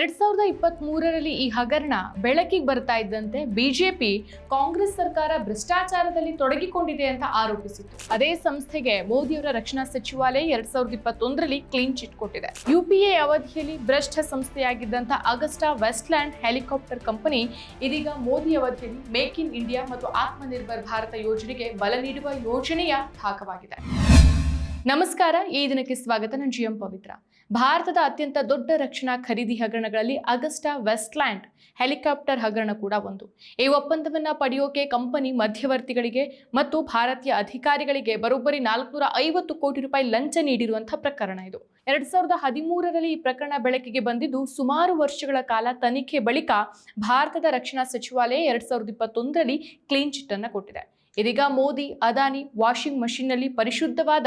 ಎರಡ್ ಸಾವಿರದ ಇಪ್ಪತ್ತ್ ಮೂರರಲ್ಲಿ ಈ ಹಗರಣ ಬೆಳಕಿಗೆ ಬರ್ತಾ ಇದ್ದಂತೆ ಬಿಜೆಪಿ ಕಾಂಗ್ರೆಸ್ ಸರ್ಕಾರ ಭ್ರಷ್ಟಾಚಾರದಲ್ಲಿ ತೊಡಗಿಕೊಂಡಿದೆ ಅಂತ ಆರೋಪಿಸಿತ್ತು. ಅದೇ ಸಂಸ್ಥೆಗೆ ಮೋದಿಯವರ ರಕ್ಷಣಾ ಸಚಿವಾಲಯ ಎರಡ್ ಸಾವಿರದ ಇಪ್ಪತ್ತೊಂದರಲ್ಲಿ ಕ್ಲೀನ್ ಚಿಟ್ ಕೊಟ್ಟಿದೆ. ಯುಪಿಎ ಅವಧಿಯಲ್ಲಿ ಭ್ರಷ್ಟ ಸಂಸ್ಥೆಯಾಗಿದ್ದಂಥ ಅಗಸ್ಟಾ ವೆಸ್ಟ್ಲ್ಯಾಂಡ್ ಹೆಲಿಕಾಪ್ಟರ್ ಕಂಪನಿ ಇದೀಗ ಮೋದಿ ಅವಧಿಯಲ್ಲಿ ಮೇಕ್ ಇನ್ ಇಂಡಿಯಾ ಮತ್ತು ಆತ್ಮನಿರ್ಭರ್ ಭಾರತ ಯೋಜನೆಗೆ ಬಲ ನೀಡುವ ಯೋಜನೆಯ ಭಾಗವಾಗಿದೆ. ನಮಸ್ಕಾರ, ಈ ದಿನಕ್ಕೆ ಸ್ವಾಗತ. ನಾನು ಜಿ ಎಂ ಪವಿತ್ರ. ಭಾರತದ ಅತ್ಯಂತ ದೊಡ್ಡ ರಕ್ಷಣಾ ಖರೀದಿ ಹಗರಣಗಳಲ್ಲಿ ಅಗಸ್ಟಾ ವೆಸ್ಟ್ಲ್ಯಾಂಡ್ ಹೆಲಿಕಾಪ್ಟರ್ ಹಗರಣ ಕೂಡ ಒಂದು. ಈ ಒಪ್ಪಂದವನ್ನ ಪಡೆಯೋಕೆ ಕಂಪನಿ ಮಧ್ಯವರ್ತಿಗಳಿಗೆ ಮತ್ತು ಭಾರತೀಯ ಅಧಿಕಾರಿಗಳಿಗೆ ಬರೋಬ್ಬರಿ ನಾಲ್ಕುನೂರ ಐವತ್ತು ಕೋಟಿ ರೂಪಾಯಿ ಲಂಚ ನೀಡಿರುವಂತಹ ಪ್ರಕರಣ ಇದು. ಎರಡ್ ಸಾವಿರದ ಹದಿಮೂರರಲ್ಲಿ ಈ ಪ್ರಕರಣ ಬೆಳಕಿಗೆ ಬಂದಿದ್ದು ಸುಮಾರು ವರ್ಷಗಳ ಕಾಲ ತನಿಖೆ ಬಳಿಕ ಭಾರತದ ರಕ್ಷಣಾ ಸಚಿವಾಲಯ ಎರಡ್ ಸಾವಿರದ ಇಪ್ಪತ್ತೊಂದರಲ್ಲಿ ಕ್ಲೀನ್ ಚಿಟ್ ಅನ್ನು ಕೊಟ್ಟಿದೆ. ಇದೀಗ ಮೋದಿ, ಅದಾನಿ ವಾಷಿಂಗ್ ಮಷಿನ್ನಲ್ಲಿ ಪರಿಶುದ್ಧವಾದ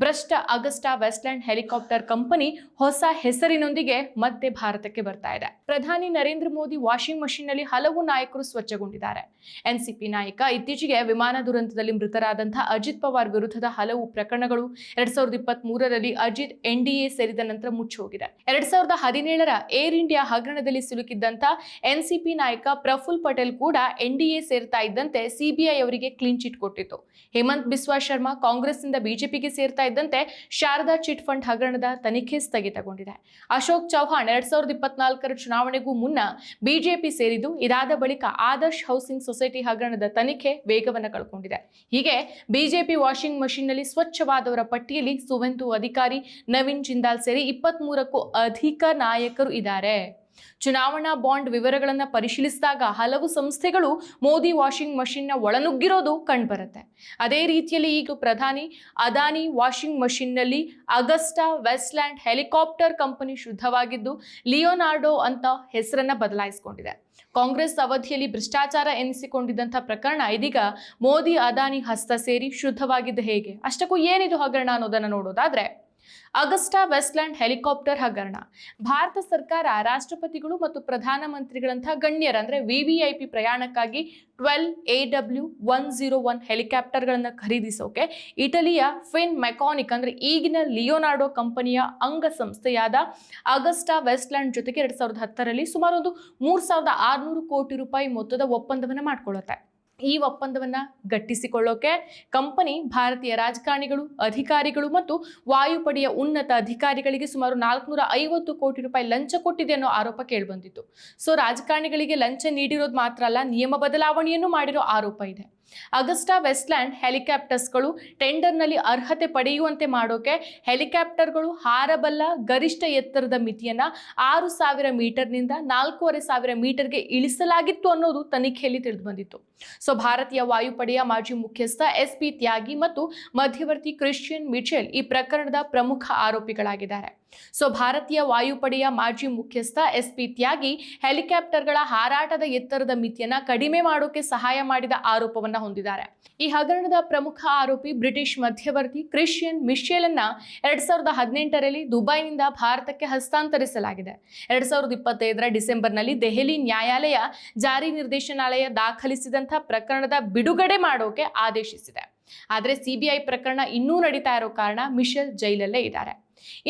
ಭ್ರಷ್ಟ ಅಗಸ್ಟಾ ವೆಸ್ಟ್ಲ್ಯಾಂಡ್ ಹೆಲಿಕಾಪ್ಟರ್ ಕಂಪನಿ ಹೊಸ ಹೆಸರಿನೊಂದಿಗೆ ಮತ್ತೆ ಭಾರತಕ್ಕೆ ಬರ್ತಾ ಇದೆ. ಪ್ರಧಾನಿ ನರೇಂದ್ರ ಮೋದಿ ವಾಷಿಂಗ್ ಮಷಿನ್ನಲ್ಲಿ ಹಲವು ನಾಯಕರು ಸ್ವಚ್ಛಗೊಂಡಿದ್ದಾರೆ. ಎನ್ಸಿಪಿ ನಾಯಕ ಇತ್ತೀಚೆಗೆ ವಿಮಾನ ದುರಂತದಲ್ಲಿ ಮೃತರಾದಂತಹ ಅಜಿತ್ ಪವಾರ್ ವಿರುದ್ಧದ ಹಲವು ಪ್ರಕರಣಗಳು ಎರಡ್ ಸಾವಿರದ ಇಪ್ಪತ್ತ್ ಮೂರರಲ್ಲಿ ಅಜಿತ್ ಎನ್ಡಿಎ ಸೇರಿದ ನಂತರ ಮುಚ್ಚೋಗಿದೆ ಎರಡ್ ಸಾವಿರದ ಹದಿನೇಳರ ಏರ್ ಇಂಡಿಯಾ ಹಗರಣದಲ್ಲಿ ಸಿಲುಕಿದ್ದಂತ ಎನ್ಸಿಪಿ ನಾಯಕ ಪ್ರಫುಲ್ ಪಟೇಲ್ ಕೂಡ ಎನ್ಡಿಎ ಸೇರ್ತಾ ಇದ್ದಂತೆ ಸಿಬಿಐ ಅವರಿಗೆ ಕ್ಲೀನ್ ಚಿಟ್ ಕೊಟ್ಟಿತ್ತು. ಹೇಮಂತ್ ಬಿಸ್ವಾ ಶರ್ಮಾ ಕಾಂಗ್ರೆಸ್ನಿಂದ ಬಿಜೆಪಿಗೆ ಸೇರ್ತಾ ಇದ್ದಂತೆ ಶಾರದಾ ಚಿಟ್ ಫಂಡ್ ಹಗರಣದ ತನಿಖೆ ಸ್ಥಗಿತಗೊಂಡಿದೆ. ಅಶೋಕ್ ಚೌಹಾಣ್ ಎರಡ್ ಸಾವಿರದ ಇಪ್ಪತ್ನಾಲ್ಕರ ಚುನಾವಣೆಗೂ ಮುನ್ನ ಬಿಜೆಪಿ ಸೇರಿದ್ದು, ಇದಾದ ಬಳಿಕ ಆದರ್ಶ್ ಹೌಸಿಂಗ್ ಸೊಸೈಟಿ ಹಗರಣದ ತನಿಖೆ ವೇಗವನ್ನು ಕಳ್ಕೊಂಡಿದೆ. ಹೀಗೆ ಬಿಜೆಪಿ ವಾಷಿಂಗ್ ಮಷಿನ್ನಲ್ಲಿ ಸ್ವಚ್ಛವಾದವರ ಪಟ್ಟಿಯಲ್ಲಿ ಸುವೆಂದು ಅಧಿಕಾರಿ ನವೀನ್ ಜಿಂದಾಲ್ ಸೇರಿ ಇಪ್ಪತ್ತ್ ಮೂರಕ್ಕೂ ಅಧಿಕ ನಾಯಕರು ಇದ್ದಾರೆ. ಚುನಾವಣಾ ಬಾಂಡ್ ವಿವರಗಳನ್ನು ಪರಿಶೀಲಿಸಿದಾಗ ಹಲವು ಸಂಸ್ಥೆಗಳು ಮೋದಿ ವಾಷಿಂಗ್ ಮಷಿನ್ನ ಒಳನುಗ್ಗಿರೋದು ಕಂಡುಬರುತ್ತೆ. ಅದೇ ರೀತಿಯಲ್ಲಿ ಈಗ ಪ್ರಧಾನಿ ಅದಾನಿ ವಾಷಿಂಗ್ ಮಷಿನ್ನಲ್ಲಿ ಅಗಸ್ಟಾ ವೆಸ್ಟ್ಲ್ಯಾಂಡ್ ಹೆಲಿಕಾಪ್ಟರ್ ಕಂಪನಿ ಶುದ್ಧವಾಗಿದ್ದು ಲಿಯೋನಾರ್ಡೋ ಅಂತ ಹೆಸರನ್ನ ಬದಲಾಯಿಸಿಕೊಂಡಿದೆ. ಕಾಂಗ್ರೆಸ್ ಅವಧಿಯಲ್ಲಿ ಭ್ರಷ್ಟಾಚಾರ ಎನಿಸಿಕೊಂಡಿದ್ದಂಥ ಪ್ರಕರಣ ಇದೀಗ ಮೋದಿ ಅದಾನಿ ಹಸ್ತ ಸೇರಿ ಶುದ್ಧವಾಗಿದ್ದು ಹೇಗೆ? ಅಷ್ಟಕ್ಕೂ ಏನಿದು ಹಗರಣ ಅನ್ನೋದನ್ನು ನೋಡೋದಾದ್ರೆ ಅಗಸ್ಟಾ ವೆಸ್ಟ್ಲ್ಯಾಂಡ್ ಹೆಲಿಕಾಪ್ಟರ್ ಹಗರಣ. ಭಾರತ ಸರ್ಕಾರ, ರಾಷ್ಟ್ರಪತಿಗಳು ಮತ್ತು ಪ್ರಧಾನಮಂತ್ರಿಗಳಂತಹ ಗಣ್ಯರ ಅಂದ್ರೆ VVIP ಪ್ರಯಾಣಕ್ಕಾಗಿ twelve A W one zero one ಹೆಲಿಕಾಪ್ಟರ್ಗಳನ್ನು ಖರೀದಿಸೋಕೆ ಇಟಲಿಯ ಫಿನ್ ಮೆಕಾನಿಕ್ ಅಂದ್ರೆ ಈಗಿನ ಲಿಯೋನಾರ್ಡೋ ಕಂಪನಿಯ ಅಂಗಸಂಸ್ಥೆಯಾದ ಅಗಸ್ಟಾ ವೆಸ್ಟ್ಲ್ಯಾಂಡ್ ಜೊತೆಗೆ ಎರಡು ಸಾವಿರದ ಹತ್ತರಲ್ಲಿ ಸುಮಾರು ಒಂದು ಮೂರ್ ಸಾವಿರದ ಆರುನೂರು ಕೋಟಿ ರೂಪಾಯಿ ಮೊತ್ತದ ಒಪ್ಪಂದವನ್ನು ಮಾಡ್ಕೊಳ್ಳುತ್ತೆ ಈ ಒಪ್ಪಂದವನ್ನ ಗಟ್ಟಿಸಿಕೊಳ್ಳೋಕೆ ಕಂಪನಿ, ಭಾರತೀಯ ರಾಜಕಾರಣಿಗಳು, ಅಧಿಕಾರಿಗಳು ಮತ್ತು ವಾಯುಪಡೆಯ ಉನ್ನತ ಅಧಿಕಾರಿಗಳಿಗೆ ಸುಮಾರು ನಾಲ್ಕುನೂರ ಐವತ್ತು ಕೋಟಿ ರೂಪಾಯಿ ಲಂಚ ಕೊಟ್ಟಿದೆ ಅನ್ನೋ ಆರೋಪ ಕೇಳಿಬಂದಿತ್ತು. ಸೊ ರಾಜಕಾರಣಿಗಳಿಗೆ ಲಂಚ ನೀಡಿರೋದು ಮಾತ್ರ ಅಲ್ಲ, ನಿಯಮ ಬದಲಾವಣೆಯನ್ನು ಮಾಡಿರೋ ಆರೋಪ ಇದೆ. ಅಗಸ್ಟಾ ವೆಸ್ಟ್ಲ್ಯಾಂಡ್ ಹೆಲಿಕಾಪ್ಟರ್ಸ್ಗಳು ಟೆಂಡರ್ನಲ್ಲಿ ಅರ್ಹತೆ ಪಡೆಯುವಂತೆ ಮಾಡೋಕೆ ಹೆಲಿಕಾಪ್ಟರ್ಗಳು ಹಾರಬಲ್ಲ ಗರಿಷ್ಠ ಎತ್ತರದ ಮಿತಿಯನ್ನ ಆರು ಸಾವಿರ ಮೀಟರ್ನಿಂದ ನಾಲ್ಕೂವರೆ ಸಾವಿರ ಮೀಟರ್ಗೆ ಇಳಿಸಲಾಗಿತ್ತು ಅನ್ನೋದು ತನಿಖೆಯಲ್ಲಿ ತಿಳಿದು ಬಂದಿತ್ತು ಸೊ, ಭಾರತೀಯ ವಾಯುಪಡೆಯ ಮಾಜಿ ಮುಖ್ಯಸ್ಥ ಎಸ್ ಪಿ ತ್ಯಾಗಿ ಮತ್ತು ಮಧ್ಯವರ್ತಿ ಕ್ರಿಶ್ಚಿಯನ್ ಮಿಚೆಲ್ ಈ ಪ್ರಕರಣದ ಪ್ರಮುಖ ಆರೋಪಿಗಳಾಗಿದ್ದಾರೆ. ಸೊ ಭಾರತೀಯ ವಾಯುಪಡೆಯ ಮಾಜಿ ಮುಖ್ಯಸ್ಥ ಎಸ್ ಪಿ ತ್ಯಾಗಿ ಹೆಲಿಕಾಪ್ಟರ್ಗಳ ಹಾರಾಟದ ಎತ್ತರದ ಮಿತಿಯನ್ನ ಕಡಿಮೆ ಮಾಡೋಕೆ ಸಹಾಯ ಮಾಡಿದ ಆರೋಪವನ್ನ ಹೊಂದಿದ್ದಾರೆ. ಈ ಹಗರಣದ ಪ್ರಮುಖ ಆರೋಪಿ ಬ್ರಿಟಿಷ್ ಮಧ್ಯವರ್ತಿ ಕ್ರಿಶ್ಚಿಯನ್ ಅನ್ನ ಎರಡ್ ಸಾವಿರದ ಹದಿನೆಂಟರಲ್ಲಿ ದುಬೈನಿಂದ ಭಾರತಕ್ಕೆ ಹಸ್ತಾಂತರಿಸಲಾಗಿದೆ. ಎರಡ್ ಸಾವಿರದ ಇಪ್ಪತ್ತೈದರ ಡಿಸೆಂಬರ್ನಲ್ಲಿ ದೆಹಲಿ ನ್ಯಾಯಾಲಯ ಜಾರಿ ನಿರ್ದೇಶನಾಲಯ ದಾಖಲಿಸಿದಂಥ ಪ್ರಕರಣದ ಬಿಡುಗಡೆ ಮಾಡೋಕೆ ಆದೇಶಿಸಿದೆ. ಆದರೆ ಸಿಬಿಐ ಪ್ರಕರಣ ಇನ್ನೂ ನಡೀತಾ ಇರೋ ಕಾರಣ ಮಿಶೆಲ್ ಜೈಲಲ್ಲೇ ಇದ್ದಾರೆ.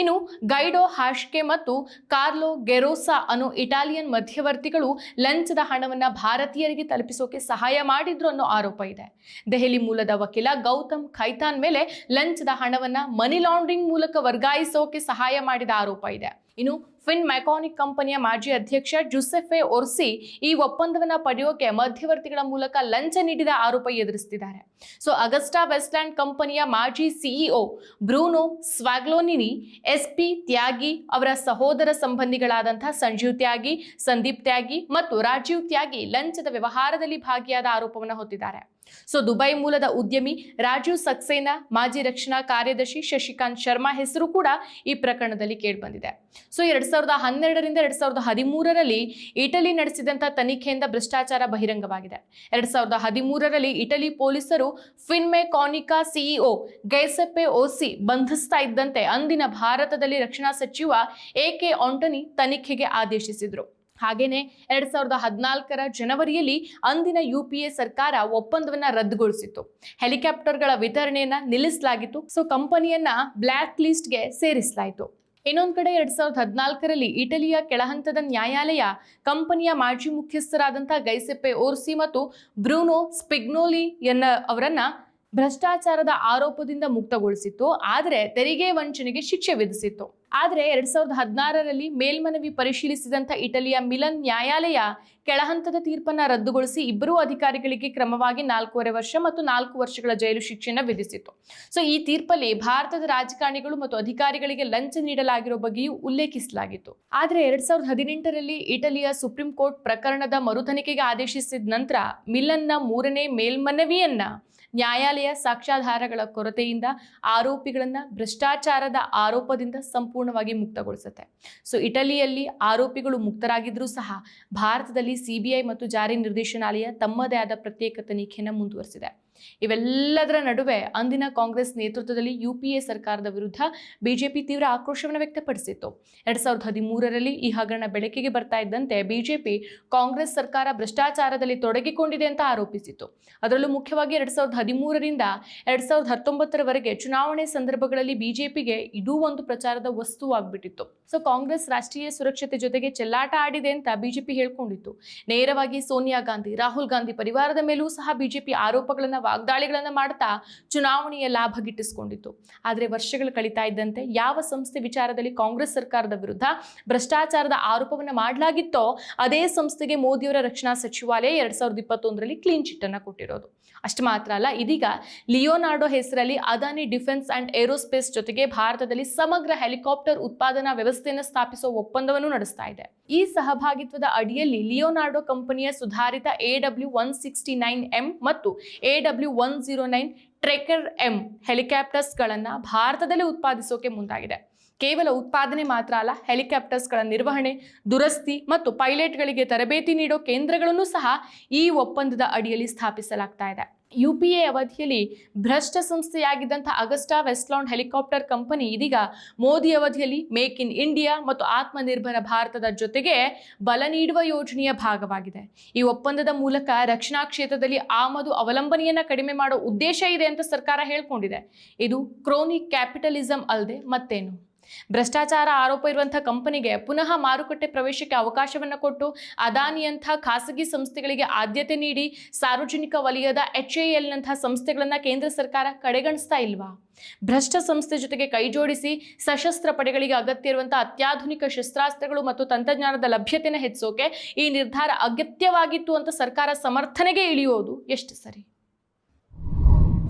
ಇನ್ನು ಗೈಡೋ ಹಾಶ್ಕೆ ಮತ್ತು ಕಾರ್ಲೋ ಗೆರೋಸಾ ಅನ್ನೋ ಇಟಾಲಿಯನ್ ಮಧ್ಯವರ್ತಿಗಳು ಲಂಚದ ಹಣವನ್ನು ಭಾರತೀಯರಿಗೆ ತಲುಪಿಸೋಕೆ ಸಹಾಯ ಮಾಡಿದ್ರು ಅನ್ನೋ ಆರೋಪ ಇದೆ. ದೆಹಲಿ ಮೂಲದ ವಕೀಲ ಗೌತಮ್ ಖೈತಾನ್ ಮೇಲೆ ಲಂಚದ ಹಣವನ್ನು ಮನಿ ಲಾಂಡ್ರಿಂಗ್ ಮೂಲಕ ವರ್ಗಾಯಿಸೋಕೆ ಸಹಾಯ ಮಾಡಿದ ಆರೋಪ ಇದೆ. ಇನ್ನು ಫಿನ್ ಮೆಕಾನಿಕ್ ಕಂಪನಿಯ ಮಾಜಿ ಅಧ್ಯಕ್ಷ ಜುಸೆಫೆ ಒರ್ಸಿ ಈ ಒಪ್ಪಂದವನ್ನ ಪಡೆಯೋಕೆ ಮಧ್ಯವರ್ತಿಗಳ ಮೂಲಕ ಲಂಚ ನೀಡಿದ ಆರೋಪ ಎದುರಿಸುತ್ತಿದ್ದಾರೆ ಸೊ ಅಗಸ್ಟಾ ವೆಸ್ಟ್ಲ್ಯಾಂಡ್ ಕಂಪನಿಯ ಮಾಜಿ CEO Bruno Spagnolini SP Tyagi ಅವರ ಸಹೋದರ ಸಂಬಂಧಿಗಳಾದಂತಹ ಸಂಜೀವ್ ತ್ಯಾಗಿ, ಸಂದೀಪ್ ತ್ಯಾಗಿ ಮತ್ತು ರಾಜೀವ್ ತ್ಯಾಗಿ ಲಂಚದ ವ್ಯವಹಾರದಲ್ಲಿ ಭಾಗಿಯಾದ ಆರೋಪವನ್ನು ಹೊತ್ತಿದ್ದಾರೆ. ಸೊ ದುಬೈ ಮೂಲದ ಉದ್ಯಮಿ ರಾಜೀವ್ ಸಕ್ಸೇನಾ, ಮಾಜಿ ರಕ್ಷಣಾ ಕಾರ್ಯದರ್ಶಿ ಶಶಿಕಾಂತ್ ಶರ್ಮಾ ಹೆಸರು ಕೂಡ ಈ ಪ್ರಕರಣದಲ್ಲಿ ಕೇಳಿಬಂದಿದೆ ಸೊ ಎರಡ್ ಸಾವಿರದ ಹನ್ನೆರಡರಿಂದ ಎರಡ್ ಸಾವಿರದ ಹದಿಮೂರರಲ್ಲಿ ಇಟಲಿ ನಡೆಸಿದಂಥ ತನಿಖೆಯಿಂದ ಭ್ರಷ್ಟಾಚಾರ ಬಹಿರಂಗವಾಗಿದೆ. ಎರಡ್ ಸಾವಿರದ ಹದಿಮೂರರಲ್ಲಿ ಇಟಲಿ ಪೊಲೀಸರು ಫಿನ್ಮೆ ಕಾನಿಕಾ ಸಿಇಒ ಗೈಸೆಪ್ಪೆ ಓಸಿ ಬಂಧಿಸ್ತಾ ಇದ್ದಂತೆ ಅಂದಿನ ಭಾರತದಲ್ಲಿ ರಕ್ಷಣಾ ಸಚಿವ ಎ ಕೆ ಆಂಟನಿ ತನಿಖೆಗೆ ಆದೇಶಿಸಿದ್ರು. ಹಾಗೇನೆ ಎರಡ್ ಸಾವಿರದ ಹದಿನಾಲ್ಕರ ಜನವರಿಯಲ್ಲಿ ಅಂದಿನ ಯು ಪಿ ಎ ಸರ್ಕಾರ ಒಪ್ಪಂದವನ್ನ ರದ್ದುಗೊಳಿಸಿತ್ತು. ಹೆಲಿಕಾಪ್ಟರ್ಗಳ ವಿತರಣೆಯನ್ನ ನಿಲ್ಲಿಸಲಾಗಿತ್ತು. ಸೊ, ಕಂಪನಿಯನ್ನ ಬ್ಲ್ಯಾಕ್ ಲಿಸ್ಟ್ಗೆ ಸೇರಿಸಲಾಯಿತು. ಇನ್ನೊಂದು ಕಡೆ ಎರಡ್ ಸಾವಿರದ ಹದಿನಾಲ್ಕರಲ್ಲಿ ಇಟಲಿಯ ಕೆಳಹಂತದ ನ್ಯಾಯಾಲಯ ಕಂಪನಿಯ ಮಾಜಿ ಮುಖ್ಯಸ್ಥರಾದಂತಹ ಗೈಸೆಪ್ಪೆ ಓರ್ಸಿ ಮತ್ತು ಬ್ರೂನೋ ಸ್ಪಿಗ್ನೋಲಿ ಎನ್ನ ಅವರನ್ನ ಭ್ರಷ್ಟಾಚಾರದ ಆರೋಪದಿಂದ ಮುಕ್ತಗೊಳಿಸಿತ್ತು. ಆದರೆ ತೆರಿಗೆ ವಂಚನೆಗೆ ಶಿಕ್ಷೆ ವಿಧಿಸಿತ್ತು. ಆದರೆ ಎರಡ್ ಸಾವಿರದ ಹದಿನಾರರಲ್ಲಿ ಮೇಲ್ಮನವಿ ಪರಿಶೀಲಿಸಿದಂಥ ಇಟಲಿಯ ಮಿಲನ್ ನ್ಯಾಯಾಲಯ ಕೆಳಹಂತದ ತೀರ್ಪನ್ನ ರದ್ದುಗೊಳಿಸಿ ಇಬ್ಬರೂ ಅಧಿಕಾರಿಗಳಿಗೆ ಕ್ರಮವಾಗಿ ನಾಲ್ಕೂವರೆ ವರ್ಷ ಮತ್ತು ನಾಲ್ಕು ವರ್ಷಗಳ ಜೈಲು ಶಿಕ್ಷೆಯನ್ನು ವಿಧಿಸಿತು ಸೊ ಈ ತೀರ್ಪಲ್ಲಿ ಭಾರತದ ರಾಜಕಾರಣಿಗಳು ಮತ್ತು ಅಧಿಕಾರಿಗಳಿಗೆ ಲಂಚ ನೀಡಲಾಗಿರೋ ಬಗ್ಗೆಯೂ ಉಲ್ಲೇಖಿಸಲಾಗಿತ್ತು. ಆದರೆ ಎರಡ್ ಸಾವಿರದ ಹದಿನೆಂಟರಲ್ಲಿ ಇಟಲಿಯ ಸುಪ್ರೀಂ ಕೋರ್ಟ್ ಪ್ರಕರಣದ ಮರುತನಿಖೆಗೆ ಆದೇಶಿಸಿದ ನಂತರ ಮಿಲನ್ನ ಮೂರನೇ ಮೇಲ್ಮನವಿಯನ್ನ ನ್ಯಾಯಾಲಯ ಸಾಕ್ಷ್ಯಾಧಾರಗಳ ಕೊರತೆಯಿಂದ ಆರೋಪಿಗಳನ್ನ ಭ್ರಷ್ಟಾಚಾರದ ಆರೋಪದಿಂದ ಸಂಪೂರ್ಣವಾಗಿ ಮುಕ್ತಗೊಳಿಸುತ್ತೆ. ಸೊ ಇಟಲಿಯಲ್ಲಿ ಆರೋಪಿಗಳು ಮುಕ್ತರಾಗಿದ್ರೂ ಸಹ ಭಾರತದಲ್ಲಿ ಸಿಬಿಐ ಮತ್ತು ಜಾರಿ ನಿರ್ದೇಶನಾಲಯ ತಮ್ಮದೇ ಆದ ಪ್ರತ್ಯೇಕ ತನಿಖೆಯನ್ನು ಮುಂದುವರೆಸಿದೆ. ಇವೆಲ್ಲದರ ನಡುವೆ ಅಂದಿನ ಕಾಂಗ್ರೆಸ್ ನೇತೃತ್ವದಲ್ಲಿ ಯುಪಿಎ ಸರ್ಕಾರದ ವಿರುದ್ಧ ಬಿಜೆಪಿ ತೀವ್ರ ಆಕ್ರೋಶವನ್ನು ವ್ಯಕ್ತಪಡಿಸಿತ್ತು. ಎರಡ್ ಸಾವಿರದ ಹದಿಮೂರರಲ್ಲಿ ಈ ಹಗರಣ ಬೆಳಕಿಗೆ ಬರ್ತಾ ಇದ್ದಂತೆ ಬಿಜೆಪಿ ಕಾಂಗ್ರೆಸ್ ಸರ್ಕಾರ ಭ್ರಷ್ಟಾಚಾರದಲ್ಲಿ ತೊಡಗಿಕೊಂಡಿದೆ ಅಂತ ಆರೋಪಿಸಿತ್ತು. ಅದರಲ್ಲೂ ಮುಖ್ಯವಾಗಿ ಎರಡ್ ಸಾವಿರದ ಹದಿಮೂರರಿಂದ ಎರಡ್ ಸಾವಿರದ ಹತ್ತೊಂಬತ್ತರವರೆಗೆ ಚುನಾವಣೆ ಸಂದರ್ಭಗಳಲ್ಲಿ ಬಿಜೆಪಿಗೆ ಇದೂ ಒಂದು ಪ್ರಚಾರದ ವಸ್ತುವಾಗ್ಬಿಟ್ಟಿತ್ತು ಸೊ, ಕಾಂಗ್ರೆಸ್ ರಾಷ್ಟ್ರೀಯ ಸುರಕ್ಷತೆ ಜೊತೆಗೆ ಚೆಲ್ಲಾಟ ಆಡಿದೆ ಅಂತ ಬಿಜೆಪಿ ಹೇಳ್ಕೊಂಡಿತ್ತು. ನೇರವಾಗಿ ಸೋನಿಯಾ ಗಾಂಧಿ, ರಾಹುಲ್ ಗಾಂಧಿ ಪರಿವಾರದ ಮೇಲೂ ಸಹ ಬಿಜೆಪಿ ಆರೋಪಗಳನ್ನ ವಾಗ್ದಾಳಿಗಳನ್ನ ಮಾಡ್ತಾ ಚುನಾವಣೆಯ ಲಾಭ ಗಿಟ್ಟಿಸಿಕೊಂಡಿತ್ತು. ಆದರೆ ವರ್ಷಗಳು ಕಳೀತಾ ಇದ್ದಂತೆ ಯಾವ ಸಂಸ್ಥೆ ವಿಚಾರದಲ್ಲಿ ಕಾಂಗ್ರೆಸ್ ಸರ್ಕಾರದ ವಿರುದ್ಧ ಭ್ರಷ್ಟಾಚಾರದ ಆರೋಪವನ್ನು ಮಾಡಲಾಗಿತ್ತೋ ಅದೇ ಸಂಸ್ಥೆಗೆ ಮೋದಿಯವರ ರಕ್ಷಣಾ ಸಚಿವಾಲಯ ಎರಡ್ ಸಾವಿರದ ಇಪ್ಪತ್ತೊಂದರಲ್ಲಿ ಕ್ಲೀನ್ ಚಿಟ್ ಅನ್ನು ಕೊಟ್ಟಿರೋದು. ಅಷ್ಟು ಮಾತ್ರ ಅಲ್ಲ, ಇದೀಗ ಲಿಯೋನಾರ್ಡೋ ಹೆಸರಲ್ಲಿ ಅದಾನಿ ಡಿಫೆನ್ಸ್ ಅಂಡ್ ಏರೋಸ್ಪೇಸ್ ಜೊತೆಗೆ ಭಾರತದಲ್ಲಿ ಸಮಗ್ರ ಹೆಲಿಕಾಪ್ಟರ್ ಉತ್ಪಾದನಾ ವ್ಯವಸ್ಥೆಯನ್ನು ಸ್ಥಾಪಿಸುವ ಒಪ್ಪಂದವನ್ನು ನಡೆಸ್ತಾ ಇದೆ. ಈ ಸಹಭಾಗಿತ್ವದ ಅಡಿಯಲ್ಲಿ ಲಿಯೋನಾರ್ಡೋ ಕಂಪನಿಯ ಸುಧಾರಿತ A W one sixty nine M ಮತ್ತು A W one zero nine Trekker M ಹೆಲಿಕಾಪ್ಟರ್ಸ್ಗಳನ್ನು ಭಾರತದಲ್ಲೇ ಉತ್ಪಾದಿಸೋಕೆ ಮುಂದಾಗಿದೆ. ಕೇವಲ ಉತ್ಪಾದನೆ ಮಾತ್ರ ಅಲ್ಲ ಹೆಲಿಕಾಪ್ಟರ್ಸ್ಗಳ ನಿರ್ವಹಣೆ, ದುರಸ್ತಿ ಮತ್ತು ಪೈಲಟ್ಗಳಿಗೆ ತರಬೇತಿ ನೀಡೋ ಕೇಂದ್ರಗಳನ್ನು ಸಹ ಈ ಒಪ್ಪಂದದ ಅಡಿಯಲ್ಲಿ ಸ್ಥಾಪಿಸಲಾಗ್ತಾ ಇದೆ. ಯು ಪಿ ಎ ಅವಧಿಯಲ್ಲಿ ಭ್ರಷ್ಟ ಸಂಸ್ಥೆಯಾಗಿದ್ದಂಥ ಅಗಸ್ಟಾ ವೆಸ್ಟ್ಲಾಂಡ್ ಹೆಲಿಕಾಪ್ಟರ್ ಕಂಪನಿ ಇದೀಗ ಮೋದಿ ಅವಧಿಯಲ್ಲಿ ಮೇಕ್ ಇನ್ ಇಂಡಿಯಾ ಮತ್ತು ಆತ್ಮನಿರ್ಭರ ಭಾರತದ ಜೊತೆಗೆ ಬಲ ನೀಡುವ ಯೋಜನೆಯ ಭಾಗವಾಗಿದೆ. ಈ ಒಪ್ಪಂದದ ಮೂಲಕ ರಕ್ಷಣಾ ಕ್ಷೇತ್ರದಲ್ಲಿ ಆಮದು ಅವಲಂಬನೆಯನ್ನು ಕಡಿಮೆ ಮಾಡೋ ಉದ್ದೇಶ ಇದೆ ಅಂತ ಸರ್ಕಾರ ಹೇಳ್ಕೊಂಡಿದೆ. ಇದು ಕ್ರೋನಿಕ್ ಕ್ಯಾಪಿಟಲಿಸಂ ಅಲ್ಲದೆ ಮತ್ತೇನು? ಭ್ರಷ್ಟಾಚಾರ ಆರೋಪ ಇರುವಂತಹ ಕಂಪನಿಗೆ ಪುನಃ ಮಾರುಕಟ್ಟೆ ಪ್ರವೇಶಕ್ಕೆ ಅವಕಾಶವನ್ನು ಕೊಟ್ಟು ಅದಾನಿಯಂಥ ಖಾಸಗಿ ಸಂಸ್ಥೆಗಳಿಗೆ ಆದ್ಯತೆ ನೀಡಿ ಸಾರ್ವಜನಿಕ ವಲಯದ ಎಚ್ ಎ ಎಲ್ನಂಥ ಸಂಸ್ಥೆಗಳನ್ನು ಕೇಂದ್ರ ಸರ್ಕಾರ ಕಡೆಗಣಿಸ್ತಾ ಇಲ್ವಾ? ಭ್ರಷ್ಟ ಸಂಸ್ಥೆ ಜೊತೆಗೆ ಕೈಜೋಡಿಸಿ ಸಶಸ್ತ್ರ ಪಡೆಗಳಿಗೆ ಅಗತ್ಯ ಇರುವಂತಹ ಅತ್ಯಾಧುನಿಕ ಶಸ್ತ್ರಾಸ್ತ್ರಗಳು ಮತ್ತು ತಂತ್ರಜ್ಞಾನದ ಲಭ್ಯತೆಯನ್ನು ಹೆಚ್ಚಿಸೋಕೆ ಈ ನಿರ್ಧಾರ ಅಗತ್ಯವಾಗಿತ್ತು ಅಂತ ಸರ್ಕಾರ ಸಮರ್ಥನೆಗೆ ಇಳಿಯೋದು ಎಷ್ಟು ಸರಿ?